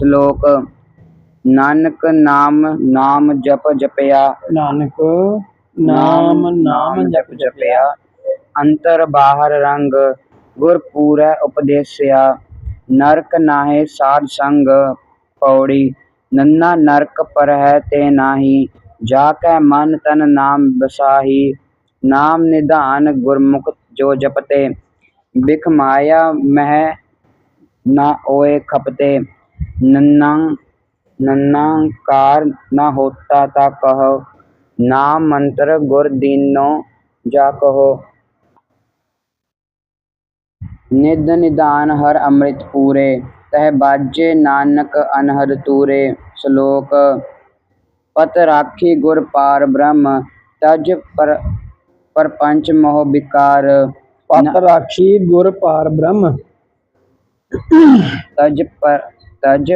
ਸ਼ਲੋਕ ਨਾਨਕ ਨਾਮ ਨਾਮ ਜਪ ਜਪਿਆ। ਨਾਨਕ ਨਾਮ ਨਾਮ ਜਪ ਜਪਿਆ। ਅੰਤਰ ਬਾਹਰ ਰੰਗ ਗੁਰ ਪੂਰੈ ਉਪਦੇਸਿਆ। ਨਰਕ ਨਾਹਿ ਸਾਧ ਸੰਗ ਪੌੜੀ। ਨੰਨਾ ਨਰਕ ਪਰ ਹੈ ਤੇ ਨਾਹੀ। ਜਾ ਕੈ ਮਨ ਤਨ ਨਾਮ ਬਸਾਹੀ ਨਾਮ ਨਿਧਾਨ ਗੁਰਮੁਖ ਜੋ ਜਪਤੇ। ਬਿਖ ਮਾਇਆ ਮਹਿ ਨਾ ਓਏ ਖਪਤੇ। ਨੰਨਾ ਨੰਨਾ ਕਾਰ ਨਾ ਹੋਤਾ ਤਾ ਕਹੋ ਨਾਮ ਮੰਤਰ ਗੁਰ ਦੀਨੋ ਜਾ ਕਹੋ। ਨਿਧ ਨਿਦਾਨ ਹਰ ਅੰਮ੍ਰਿਤ ਪੂਰੇ ਤਹਿ ਬਾਜੇ ਨਾਨਕ ਅਨਹਦ ਤੂਰੇ। ਸ਼ਲੋਕ ਪਤ ਰਾਖੀ ਗੁਰ ਪਾਰ ਬ੍ਰਹਮ ਤਜ ਪਰ ਪਰਪੰਚ ਮੋਹ ਵਿਕਾਰ। ਪਤ ਰਾਖੀ ਗੁਰ ਪਾਰ ਬ੍ਰਹਮ। ਤਜ ਪਰ ਤਜ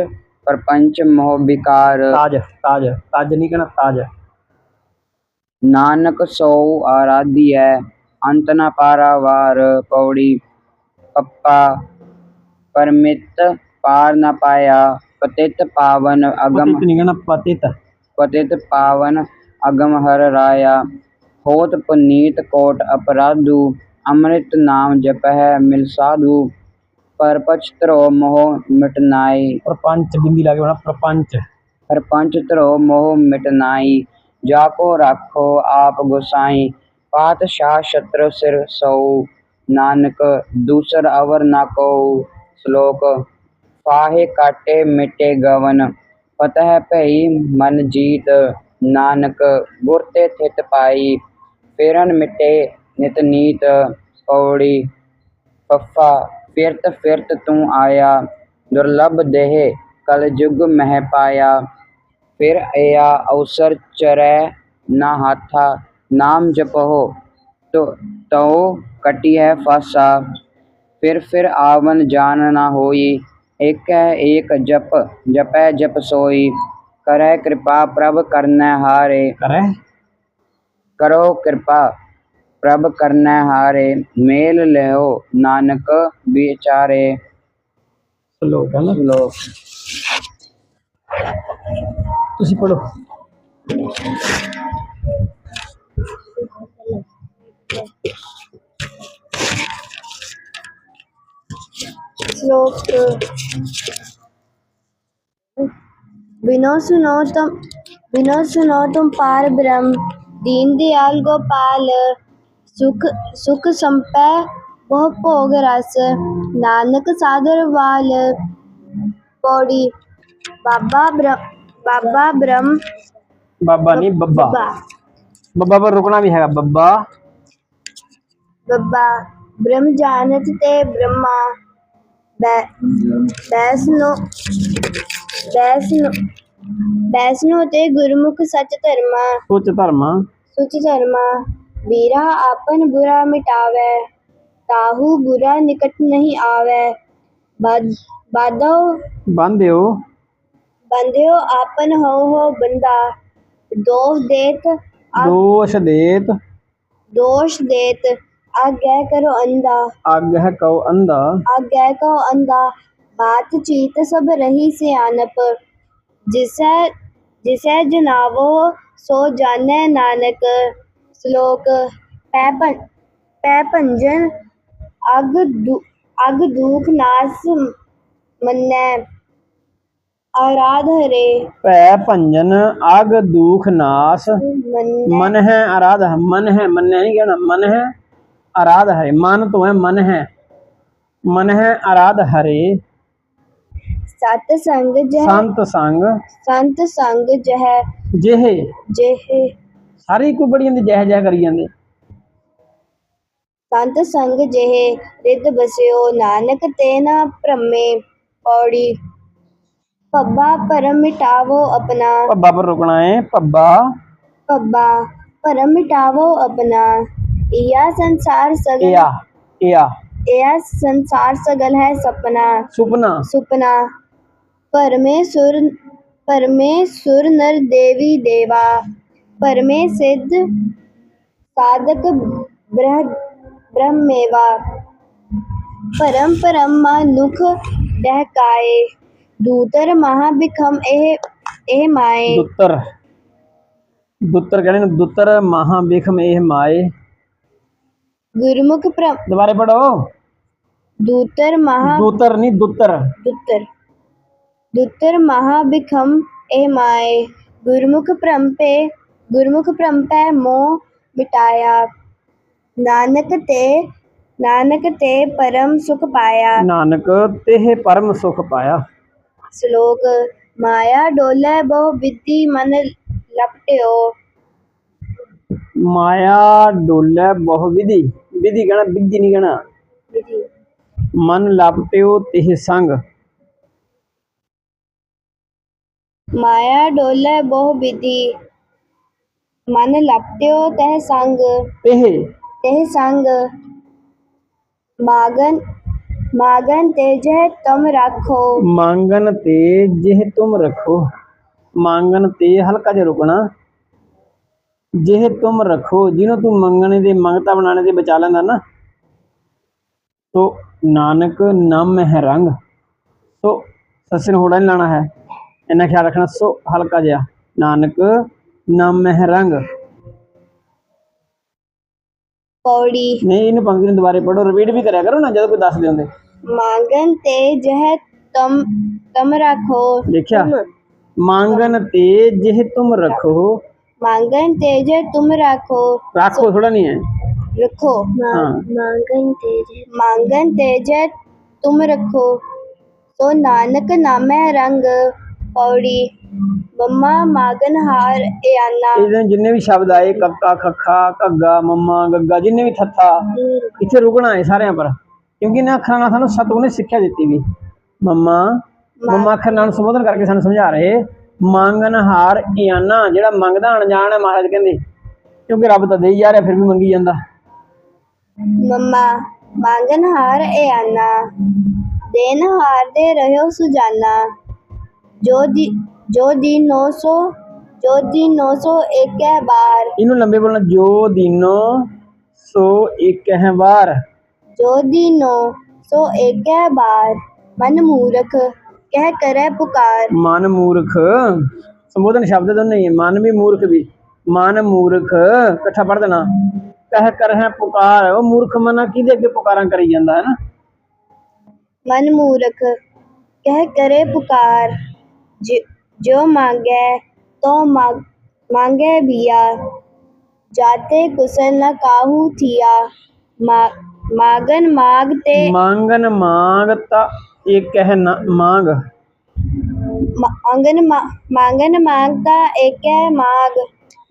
ਪਰਪੰਚ ਮੋਹ ਵਿਕਾਰ। ਤਾਜ ਤਾਜ ਤਾਜ ਨਹੀਂ ਕਹਿਣਾ ਤਾਜ। ਨਾਨਕ ਸੋ ਆਰਾਧਿਐ ਅੰਤ ਨ ਪਾਰਾਵਾਰ ਪੌੜੀ। ਪੱਪਾ ਪਰਮਿਤ ਪਾਰ ਨ ਪਾਇਆ ਪਤਿਤ ਪਾਵਨ ਅਗਮ। ਪਤਿਤ ਨਹੀਂ ਕਹਿਣਾ ਪਤਿਤ। ਪਤਿਤ ਪਾਵਨ ਅਗਮ ਹਰ ਰਾਇਆ। ਹੋਤ ਪੁਨੀਤ ਕੋਟ ਅਪਰਾਧੂ ਅੰਮ੍ਰਿਤ ਨਾਮ ਜਪਹਿ ਮਿਲ ਸਾਧੂ। ਪਰਪਚ ਧਰੋ ਮੋਹ ਮਿਟਨਾਈ। ਪ੍ਰਪੰਚ ਬਿੰਦੀ ਲਾ ਕੇ ਹੋਣਾ ਪ੍ਰਪੰਚ। ਸਰਪੰਚ ਧਰੋ ਮੋਹ ਮਿਟਨਾਈ। ਜਾ ਕੋ ਰਾਖੋ ਆਪ ਗੁਸਾਈ। ਪਾਤਸ਼ਾਹ ਛਤਰ ਸਿਰ ਸਉ ਨਾਨਕ ਦੂਸਰ ਅਵਰ ਨਾ ਕੋ ਸ਼ਲੋਕ ਫਾਹੇ ਕਾਟੇ ਮਿਟੇ ਗਵਨ। ਪਤਹਿ ਭਈ ਮਨ ਜੀਤ। ਨਾਨਕ ਗੁਰ ਤੇ ਥਿਤ ਪਾਈ। ਫੇਰਨ ਮਿਟੇ ਨਿਤ ਨੀਤ। ਪੌੜੀ ਪੱਫਾ ਫਿਰਤ ਫਿਰਤ ਤੂੰ ਆਇਆ ਦੁਰਲਭ ਦੇਹ ਕਲ ਜੁਗ ਮਹਿ ਪਾਇਆ। ਫਿਰ ਆਇਆ ਅਵਸਰ ਚਰੈ ਨਾ ਹਾਥਾ ਨਾਮ ਜਪਹੁ ਤੋ ਤਉ ਕਟੀ ਹੈ ਫਾਸਾ। ਫਿਰ ਫਿਰ ਆਵਨ ਜਾਨ ਨਾ ਹੋਈ ਏਕ ਹੈ ਏਕ ਜਪ ਜਪੈ ਜਪ ਸੋਈ। ਕਰੈ ਕਿਰਪਾ ਪ੍ਰਭ ਕਰਨੈ ਹਾਰੇ। ਕਰੇ? ਕਰੋ ਕਿਰਪਾ। ਪ੍ਰਭ ਕਰਨੈ ਹਾਰੇ ਮੇਲ ਲਿਓ ਨਾਨਕ ਵਿਚਾਰੇ ਸ਼ਲੋਕ ਹੈ ਨਾ ਲੋਕ ਤੁਸੀਂ ਪੜੋ श्लोक बिनो सुनो तुम बिनो सुनो तुम पार ब्रह्म दीन दयाल गोपाल ਸੁਖ ਸੁਖ ਸੰਪੈ ਬਹੁ ਭੋਗ ਰਸ ਨਾਨਕ ਸਾਦਰ ਵਾਲ। ਪੌੜੀ ਬਾਬਾ ਬ੍ਰਹਮ ਬਾਬਾ ਬ੍ਰਹਮ ਬਾਬਾ ਨਹੀਂ ਬੱਬਾ। ਬੱਬਾ। ਪਰ ਰੁਕਣਾ ਵੀ ਹੈਗਾ ਬੱਬਾ। ਬੱਬਾ ਬ੍ਰਹਮ ਜਾਣਤ ਤੇ ਬ੍ਰਹਮਾ। ਬੈਸ ਨੂੰ ਬੈਸ ਨੂੰ ਬੈਸ ਨੂੰ ਤੇ ਗੁਰਮੁਖ ਸੱਚ ਧਰਮਾ। ਸੁਚ ਧਰਮਾ। ਸੁਚ ਧਰਮਾ। बेरा आपन बुरा मिटावे ताहू बुरा निकट नहीं आवे। बाधो बांध्यो बंदो आपन हो हो बंदा। दोष देत दोष देत। दोष देत आज्ञा करो अंधा। आज्ञा कहो अंधा। आज्ञा कहो अंधा। बातचीत सब रही से आनप। जिसे जिसे जनावो सो जाने नानक। ਸ਼ਲੋਕ ਪੈ ਭੰ ਪੈ ਭੰਜਨ ਅਗ ਅਗ ਦੁਖ ਨਾਸ ਮੰਨੈ ਆਰਾਧ ਹਰੇ ਭੈ ਭੰਜਨ ਅਗ ਦੁਖ ਨਾਸ ਮਨ। ਹੈ ਆਰਾਧ ਮਨ ਹੈ ਮਨ ਨਹੀਂ ਕਹਿਣਾ ਮਨ ਹੈ ਆਰਾਧ ਹਰੇ ਮਨ ਤੋਂ ਹੈ ਮਨ ਹੈ ਮਨ ਹੈ ਆਰਾਧ ਹਰੇ ਸਤ ਸੰਗ ਜਹ ਸੰਤ ਸੰਗ ਸੰਤ ਸੰਗ ਜਹ ਜਹ। ਜਹ। ਸਾਰੇ ਕੋਈ ਬੜੀ ਜਾਂਦੇ ਜਹ ਜਹ ਕਰੀ ਜਾਂਦੇ। ਸੰਤ ਸੰਗ ਜਿਹੇ ਰਿੱਧ ਬਸਿਓ ਨਾਨਕ ਤੇ ਨਾ ਭ੍ਰਮੇ ਪੌੜੀ। ਪੱਬਾ ਪਰਮ ਮਿਟਾਵੋ ਆਪਣਾ। ਭੱਬਾ ਪਰ ਰੁਕਣਾ ਹੈ ਭੱਬਾ। ਪੱਬਾ ਪਰਮ ਮਿਟਾਵੋ ਆਪਣਾ। ਇਹਾ ਸੰਸਾਰ ਸਗਲ ਇਆ ਇਆ ਇਹ ਸੰਸਾਰ ਸਗਲ ਹੈ ਸਪਨਾ। ਸੁਪਨਾ। ਸੁਪਨਾ। ਪਰਮੇਸ਼ੁਰ ਪਰਮੇਸ਼ੁਰ ਨਰ ਦੇਵੀ ਦੇਵਾ। ਪਰਮੇ ਸਿੱਧ ਸਾਧਕ ਬ੍ਰਹ ਬ੍ਰਹਮੇਵਾ। ਪਰਮ ਪਰਮ ਮਨੁਖ ਦਹਿਕਾਏ ਦੂਤਰ ਮਹਾ ਬਿਖਮ ਇਹ ਇਹ ਮਾਏ। ਦੁੱਤਰ ਦੁੱਤਰ ਕਹਿੰਦੇ ਨੇ ਦੁੱਤਰ ਮਹਾ ਬਿਖਮ ਇਹ ਮਾਏ। ਗੁਰਮੁਖ ਪ੍ਰਮ ਦੁਬਾਰੇ ਪੜੋ ਦੂਤਰ ਮਹਾ ਦੁੱਤਰ ਨਹੀਂ ਦੁੱਤਰ। ਦੁੱਤਰ। ਦੁੱਤਰ ਮਹਾ ਬਿਖਮ ਇਹ ਮਾਏ। ਗੁਰਮੁਖ ਪ੍ਰੰਪੇ ਗੁਰਮੁਖ ਪ੍ਰੰਪੈ ਮੋਹ ਮਿਟਾਇਆ। ਨਾਨਕ ਤੇ ਨਾਨਕ ਤੇ ਪਰਮ ਸੁਖ ਪਾਇਆ। ਨਾਨਕ ਤੇਹ ਪਰਮ ਸੁਖ ਪਾਇਆ। ਸ਼ਲੋਕ ਮਾਇਆ ਡੋਲੇ ਬਹੁ ਵਿਧੀ ਮਨ ਲਪਟਿਓ। ਮਾਇਆ ਡੋਲੇ ਬਹੁ ਵਿਧੀ ਵਿਧੀ ਕਹਿਣਾ ਵਿਧੀ ਨਹੀਂ ਕਹਿਣਾ ਮਨ ਲਪਟਿਓ ਤੇਹ ਸੰਗ। ਮਾਇਆ ਡੋਲੇ ਬਹੁ ਵਿਧੀ ਮਨ ਲਪਟਿਓ ਤਹ ਸੰਗ। ਤੇਹ। ਤਹ ਸੰਗ। ਮਾਗਨ ਮਾਗਨ ਤੇਜਹ ਤਮ ਰਾਖੋ। ਮੰਗਨ ਤੇ ਜਿਹ ਤੁਮ ਰੱਖੋ। ਮੰਗਨ ਤੇ ਹਲਕਾ ਜਿਹਾ ਰੁਕਣਾ। ਜਿਹ ਤੁਮ ਰੱਖੋ ਜਿਹਨੂੰ ਤੂੰ ਮੰਗਣੇ ਦੇ ਮੰਗਤਾ ਬਣਾਣੇ ਦੇ ਬਚਾ ਲੈਂਦਾ ਨਾ। ਤੋ ਨਾਨਕ ਨਾਮ ਹੈ ਰੰਗ। ਸੋ ਸਸਿਨ ਹੋੜਾ ਨਹੀਂ ਲਾਣਾ ਹੈ। ਇੰਨਾ ਖਿਆਲ ਰੱਖਣਾ ਸੋ ਹਲਕਾ ਜਿਹਾ। ਨਾਨਕ ਨਾਮ ਮਹਿਰੰਗ ਪੌੜੀ। ਨਹੀਂ ਇਹਨੂੰ ਪੰਕਤੀ ਨੂੰ ਦੁਬਾਰੇ ਪੜੋ ਰਿਪੀਟ ਵੀ ਕਰਿਆ ਕਰੋ ਨਾ ਜਦੋਂ ਕੋਈ ਦੱਸਦੇ ਹੁੰਦੇ। ਮੰਗਨ ਤੇ ਜਹ ਤਮ ਤਮ ਰੱਖੋ। ਦੇਖਿਆ? ਮੰਗਨ ਤੇ ਜਿਹ ਤੁਮ ਰੱਖੋ। ਮੰਗਨ ਤੇ ਜੇ ਤੁਮ ਰੱਖੋ। ਰੱਖੋ ਥੋੜਾ ਨਹੀਂ ਹੈ। ਰੱਖੋ। ਮੰਗਨ ਤੇ ਜੇ ਮੰਗਨ ਤੇ ਜੇ ਤੁਮ ਰੱਖੋ। ਸੋ ਨਾਨਕ ਨਾਮੈ ਰੰਗ। ਪੌੜੀ ਮੰਮਾ ਮਾਗਨਹਾਰ ਇਆਨਾ ਇਹਦੇ ਜਿੰਨੇ ਵੀ ਸ਼ਬਦ ਆਏ ਕੱਕਾ ਖੱਖਾ ਘੱਗਾ ਮੰਮਾ ਗੱਗਾ ਜਿੰਨੇ ਵੀ ਥੱਥਾ ਇੱਥੇ ਰੁਕਣਾ ਹੈ ਸਾਰਿਆਂ ਪਰ। ਕਿਉਂਕਿ ਇਹਨਾਂ ਅੱਖਰਾਂ ਨਾਲ ਸਾਨੂੰ ਸਤਿਗੁਰ ਨੇ ਸਿੱਖਿਆ ਦਿੱਤੀ ਵੀ। ਮੰਮਾ ਮੰਮਾ ਅੱਖਰ ਨਾਲ ਸੰਬੋਧਨ ਕਰਕੇ ਸਾਨੂੰ ਸਮਝਾ ਰਹੇ ਮੰਗਨਹਾਰ ਇਆਨਾ ਜਿਹੜਾ ਮੰਗਦਾ ਅਣਜਾਣ ਹੈ ਮਹਾਰਾਜ ਕਹਿੰਦੇ। ਕਿਉਂਕਿ ਰੱਬ ਤਾਂ ਦੇਈ ਜਾ ਰਿਹਾ ਫਿਰ ਵੀ ਮੰਗੀ ਜਾਂਦਾ। ਮੰਮਾ ਮੰਗਨਹਾਰ ਇਆਨਾ ਦੇਨਹਾਰ ਦੇ ਰਹਿਓ ਸੁਜਾਨਾ। जो दी जो दी नौ सौ जो दी नौ सौ एक है बार ਇਹਨੂੰ ਲੰਬੇ ਬੋਲਣਾ ਜੋ ਦੀਨੋ ਸੋ ਇੱਕ ਹੈ ਵਾਰ जो दी नौ सौ एक है बार मन मूर्ख कह करे पुकार ਮਨ ਮੂਰਖ ਸੰਬੋਧਨ ਸ਼ਬਦ ਦੋਨੇ ਹੀ ਹੈ ਮਨ ਵੀ ਮੂਰਖ ਵੀ ਮਨ ਮੂਰਖ ਇਕੱਠਾ ਪੜ ਦੇਣਾ ਕਹਿ ਕਰ ਹੈ ਪੁਕਾਰ ਉਹ ਮੂਰਖ ਮਨਾ ਕਿਹਦੇ ਅੱਗੇ ਪੁਕਾਰਾਂ ਕਰੀ ਜਾਂਦਾ ਹੈ ਨਾ मन मूर्ख कह करे पुकार जो मांगे तो मांगे भिया जाते कुसल न काहू थिया। मा, मांगन मांगते मांगन माँगता ये कह न, मांग। मांगन मा, मांगन माँगता एक है मांग।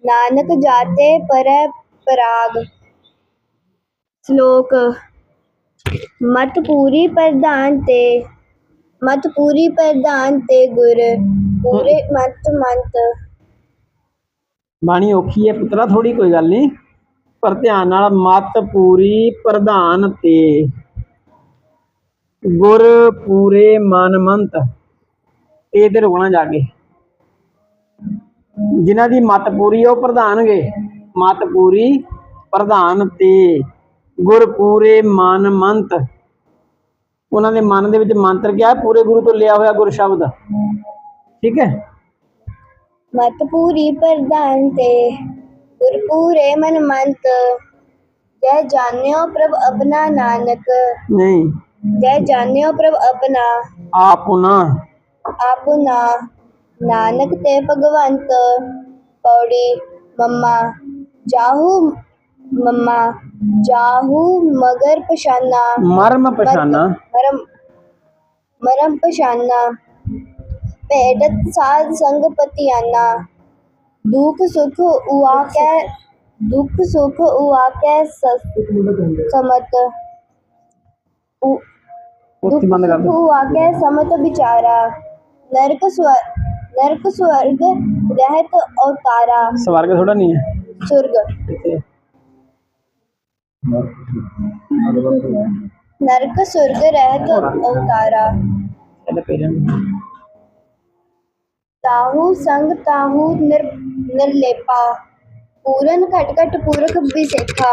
नानक जाते पर पराग। श्लोक। मत पूरी प्रधान ते। ਮਤ ਪੂਰੀ ਪ੍ਰਧਾਨ ਤੇ ਗੁਰ ਪੂਰੇ ਮਤ ਮੰਤ। ਬਾਣੀ ਔਖੀ ਹੈ ਪੁੱਤਰਾ ਥੋੜੀ ਕੋਈ ਗੱਲ ਨਹੀਂ ਪਰ ਧਿਆਨ ਨਾਲ ਮਤ ਪੂਰੀ ਪ੍ਰਧਾਨ ਤੇ। ਗੁਰ ਪੂਰੇ ਮਨ ਮੰਤ ਇਹਦੇ ਰੁਕਣਾ ਜਾ ਕੇ। ਜਿਨ੍ਹਾਂ ਦੀ ਮਤ ਪੂਰੀ ਉਹ ਪ੍ਰਧਾਨਗੇ। ਮਤ ਪੂਰੀ ਪ੍ਰਧਾਨ ਤੇ ਗੁਰ ਪੂਰੇ ਮਨ ਮੰਤ। ਉਹਨਾਂ ਦੇ ਮਨ ਦੇ ਵਿੱਚ ਮੰਤਰ ਕਿਹਾ ਪੂਰੇ ਗੁਰੂ ਤੋਂ ਲਿਆ ਹੋਇਆ ਗੁਰ ਸ਼ਬਦ। ਠੀਕ ਹੈ? ਮਤ ਪੂਰੀ ਪ੍ਰਦਾਨ ਤੇ ਗੁਰ ਪੂਰੇ ਮਨ ਮੰਤ ਜੈ ਜਾਣਿਓ ਪ੍ਰਭ ਆਪਣਾ ਨਾਨਕ। ਨਹੀਂ। ਜੈ ਜਾਣਿਓ ਪ੍ਰਭ ਆਪਣਾ। ਆਪੁਨਾ ਆਪੁਨਾ ਨਾਨਕ ਤੇ ਭਗਵੰਤ। ਪੌੜੀ ਮੰਮਾ। ਜਾਹੂ ਮੰਮਾ। जाहू मगर पशाना मर्म पशाना मरम मरम पशाना भेडत साध संग पतियाना दुख सुख उआ कै दुख सुख उआ कै समत। दुख उआ कै समत बिचारा। नरक स्वर नरक स्वर्ग रहत और तारा स्वर्ग थोड़ा नहीं है। स्वर्ग। ਨਰਕ, ਸੁਰਗ, ਰਹਿਤ ਅਵਤਾਰਾ ਤਾਹੂ ਸੰਗ, ਤਾਹੂ ਨਿਰ, ਨਿਰਲੇਪਾ। ਪੂਰਨ, ਘਟ ਘਟ, ਪੁਰਖ ਵਿਸੇਖਾ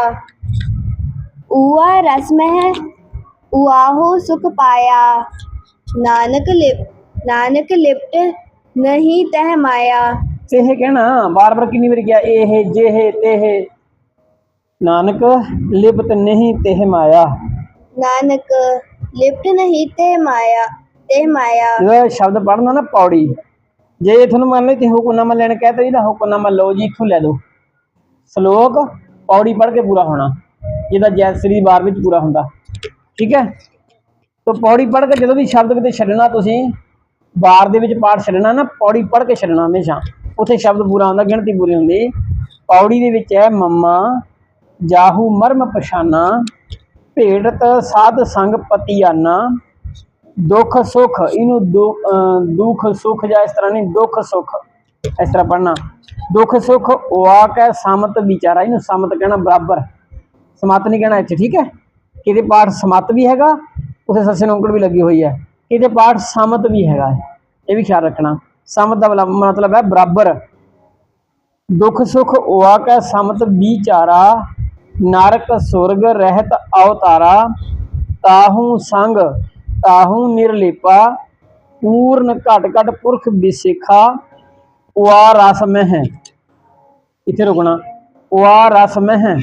ਊਆ ਰਸ ਮਹਿ ਉਆਹੋ ਸੁਖ ਪਾਇਆ। ਨਾਨਕ ਲਿਪ ਨਾਨਕ ਲਿਪਟ ਨਹੀਂ ਤਹਿ ਮਾਇਆ। ਇਹ ਕਹਿਣਾ ਬਾਰ ਬਾਰ ਕਿੰਨੀ ਵਾਰ ਗਿਆ, ਇਹ, ਜਿਹੇ, ਤੇਹ ਨਾਨਕ ਲਿਪਤ ਨਹੀਂ ਤੇਹ ਮਾਇਆ। ਨਾਨਕ ਲਿਪਟ ਨਹੀਂ ਤੇ ਮਾਇਆ ਤੇ ਮਾਇਆ। ਜਦੋਂ ਇਹ ਸ਼ਬਦ ਪੜ੍ਹਨਾ ਨਾ ਪੌੜੀ ਜੇ ਤੁਹਾਨੂੰ ਮੰਨ ਲਈ ਤੇ ਹੁਕਮਨਾਮਾ ਲੈਣ ਕਹਤਾ ਇਹਦਾ ਹੁਕਮਨਾਮਾ ਲਓ ਜੀ ਇੱਥੋਂ ਲੈ ਲਓ। ਸ਼ਲੋਕ ਪੌੜੀ ਪੜ੍ਹ ਕੇ ਪੂਰਾ ਹੋਣਾ ਜਿਹਦਾ ਜੈਸਰੀ ਵਾਰ ਵਿੱਚ ਪੂਰਾ ਹੁੰਦਾ। ਠੀਕ ਹੈ? ਤਾਂ ਪੌੜੀ ਪੜ੍ਹ ਕੇ ਜਦੋਂ ਵੀ ਸ਼ਬਦ ਕਿਤੇ ਛੱਡਣਾ ਤੁਸੀਂ ਵਾਰ ਦੇ ਵਿੱਚ ਪਾਠ ਛੱਡਣਾ ਨਾ ਪੌੜੀ ਪੜ੍ਹ ਕੇ ਛੱਡਣਾ ਹਮੇਸ਼ਾ। ਉੱਥੇ ਸ਼ਬਦ ਪੂਰਾ ਹੁੰਦਾ ਗਿਣਤੀ ਪੂਰੀ ਹੁੰਦੀ। ਪੌੜੀ ਦੇ ਵਿੱਚ ਹੈ ਮੰਮਾ ਜਾਹੂ ਮਰਮ ਪਛਾਨਾ ਭੇੜਤ ਸਾਧ ਸੰਗ ਪਤੀਆਨਾ। ਦੁੱਖ ਸੁੱਖ, ਇਹਨੂੰ ਦੁੱਖ ਸੁੱਖ ਜਾਂ ਇਸ ਤਰ੍ਹਾਂ ਨਹੀਂ, ਦੁੱਖ ਸੁੱਖ, ਇਸ ਤਰ੍ਹਾਂ ਪੜਨਾ ਦੁੱਖ ਸੁੱਖ ਵਾਕ ਹੈ ਸਮਤ ਵਿਚਾਰਾ, ਇਹਨੂੰ ਸਮਤ ਕਹਿਣਾ ਬਰਾਬਰ। ਸਮਤ ਨਹੀਂ ਕਹਿਣਾ ਇੱਥੇ, ਠੀਕ ਹੈ? ਕਿਤੇ ਪਾਠ ਸਮਤ ਵੀ ਹੈਗਾ ਉਥੇ ਸੱਸੇ ਨੌਕੜ ਵੀ ਲੱਗੀ ਹੋਈ ਹੈ। ਕਿਤੇ ਪਾਠ ਸਮਤ ਵੀ ਹੈਗਾ ਇਹ ਵੀ ਖਿਆਲ ਰੱਖਣਾ। ਸਮਤ ਦਾ ਮਤਲਬ- ਮਤਲਬ ਹੈ ਬਰਾਬਰ। ਦੁੱਖ ਸੁਖ ਵਾਕ ਹੈ ਸਮਤ ਵਿਚਾਰਾ ਨਰਕ ਸੁਰਗ ਰਹਿਤ ਅਵਤਾਰਾ ਤਾਹੂ ਸੰਗ ਤਾਹੂ ਨਿਰਲੇਪਾ ਪੂਰਨ ਘਟ ਘਟ ਪੁਰਖ ਵਿਸੇਖਾ ਵਾ ਰਸ ਮਹਿ ਇੱਥੇ ਰੁਕਣਾ ਵਾ ਰਸ ਮਹਿ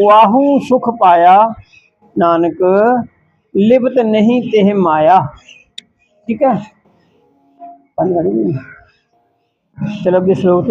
ਵਾਹੂ ਸੁਖ ਪਾਇਆ ਨਾਨਕ ਲਿਪਤ ਨਹੀਂ ਤੇ ਮਾਇਆ ਠੀਕ ਹੈ ਪਾਣੀ ਵਾਲੀ ਨਹੀਂ ਚਲੋ ਅੱਗੇ ਸ਼ਲੋਕ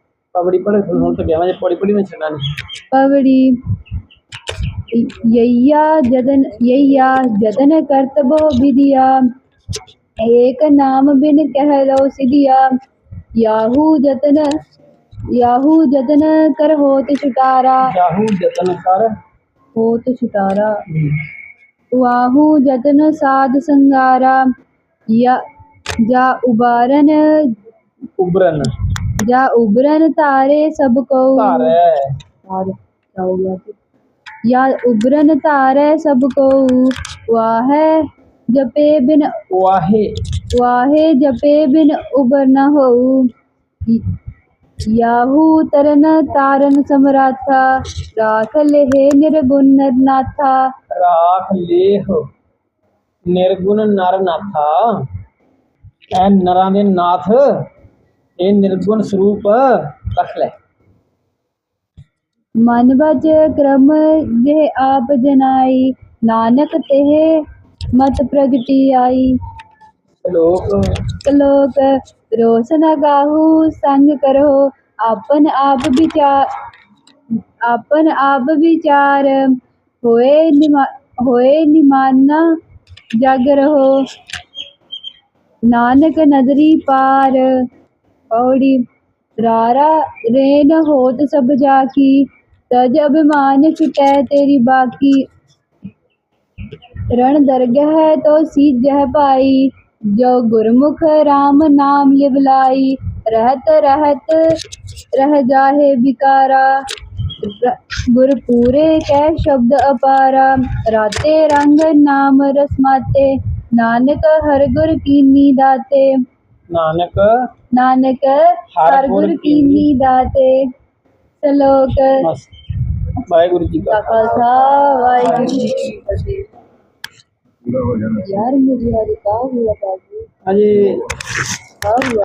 પગડી પડે પણ હું તો બેવાને પડી પડીને છેડાની પગડી યૈયા જદન યૈયા જદન કરતબો વિધિયા એક નામ બિન કહેલો સિધિયા યાહુ જતન યાહુ જતન કર હોત છુટારા યાહુ જતન કર હોત છુટારા વાહુ જતન સાધ સંગારા યા જા ઉબારન ઉબરન जा उबारन ਉਬਰਨ जा उबरन तारे सबको ਧਾਰ और क्या हो गया फिर? या उबरन तारे सबको वाह जपे बिन ਵਾਹੇ वाहे जपे बिन उबर न हो याहू तरन तारन समराथा राख लेहे निर्गुण नाथा ਰਾਖ ਲੇਹ ਨਿਰਗੁਣ ਨਰ ਨਾਥਾ ਐ ਨਰਾਂ ਦੇ ਨਾਥ એ નિર્ગુણ સ્વરૂપ લખ લે ਮਨ ਬਜ ਕ੍ਰਮ ਜੇ ਆਪ ਜਨਾਈ ਨਾਨਕ ਤੇਹ ਮਤ ਪ੍ਰਗਟੀ ਆਈ। ਲੋਕ ਕਲੋਕ ਰੋਸ ਨ ਗਾਹੂ ਸੰਗ ਕਰੋ ਆਪਨ ਆਪ ਵਿਚਾਰ ਆਪਨ ਆਪ ਵਿਚਾਰ ਹੋਏ ਨਿਮਾ ਹੋਏ ਨਿਮਾਨਾ ਜਗ ਰਹੋ। ਨਾਨਕ ਨਦਰੀ ਪਾਰ पौड़ी रारा रेन होत सब जाकी तज अभिमान छुटै तेरी बाकी रण दरगह तो सीजह पाई जो गुरमुख राम नाम लिवलाई रहत रहत रह जाहे बिकारा र- गुर पूरे कै शब्द अपारा राते रंग नाम रसमाते नानक हर गुर कीनी दाते ਨਾਨਕ ਹਰ ਗੁਰ ਕੀਨੀ ਦਾਤੇ ਸਲੋਕ। ਵਾਹਿਗੁਰੂ ਜੀ ਕਾ ਖਾਲਸਾ। ਵਾਹਿਗੁਰੂ ਜੀ ਕੀ ਫਤਿਹ। ਯਾਰ ਮੁਝੇ ਅੱਜ ਕਾ ਹੁਆ ਬਾਜੀ ਹਾਂਜੀ। ਕਾ ਹੁਆ